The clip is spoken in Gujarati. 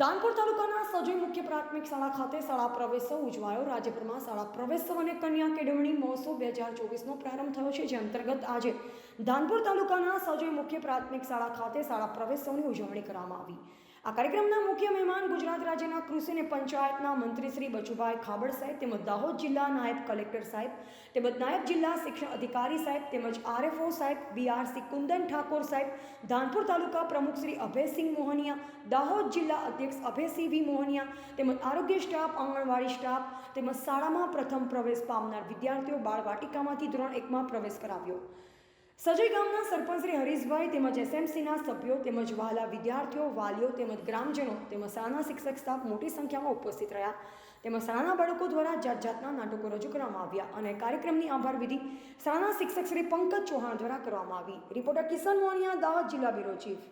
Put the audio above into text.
દાનપુર તાલુકાના સજોઈ મુખ્ય પ્રાથમિક શાળા ખાતે શાળા પ્રવેશોત્સવ ઉજવાયો. રાજ્યભરમાં શાળા પ્રવેશોત્સવ અને કન્યા કેળવણી મહોત્સવ બે હજાર ચોવીસનો પ્રારંભ થયો છે. જે અંતર્ગત આજે દાનપુર તાલુકાના સજોઈ મુખ્ય પ્રાથમિક શાળા ખાતે શાળા પ્રવેશોત્સવની ઉજવણી કરવામાં આવી. આ કાર્યક્રમના મુખ્ય મહેમાન ગુજરાત રાજ્યના કૃષિ અને પંચાયતના મંત્રી શ્રી બચુભાઈ ખાબડ સાહેબ તેમજ દાહોદ જિલ્લા નાયબ કલેક્ટર સાહેબ તેમજ નાયબ જિલ્લા શિક્ષણ અધિકારી સાહેબ તેમજ આરએફઓ સાહેબ બીઆરસી કુંદન ઠાકોર સાહેબ, ધાનપુર તાલુકા પ્રમુખ શ્રી અભયસિંહ મોહનિયા, દાહોદ જિલ્લા અધ્યક્ષ અભયસિંહ વી મોહનિયા તેમજ આરોગ્ય સ્ટાફ, આંગણવાડી સ્ટાફ તેમજ શાળામાં પ્રથમ પ્રવેશ પામનાર વિદ્યાર્થીઓ બાળવાટિકામાંથી ધોરણ એકમાં પ્રવેશ કરાવ્યો. સજય ગામના સરપંચ શ્રી હરીશભાઈ તેમજ એસએમસીના સભ્યો તેમજ વહાલા વિદ્યાર્થીઓ, વાલીઓ તેમજ ગ્રામજનો તેમજ શાળાના શિક્ષક સ્ટાફ મોટી સંખ્યામાં ઉપસ્થિત રહ્યા. તેમજ શાળાના બાળકો દ્વારા જાત જાતના નાટકો રજૂ કરવામાં આવ્યા અને કાર્યક્રમની આભાર વિધિ શાળાના શિક્ષક શ્રી પંકજ ચૌહાણ દ્વારા કરવામાં આવી. રિપોર્ટર કિશન મોનિયા દાહોદ જિલ્લા બ્યુરો ચીફ.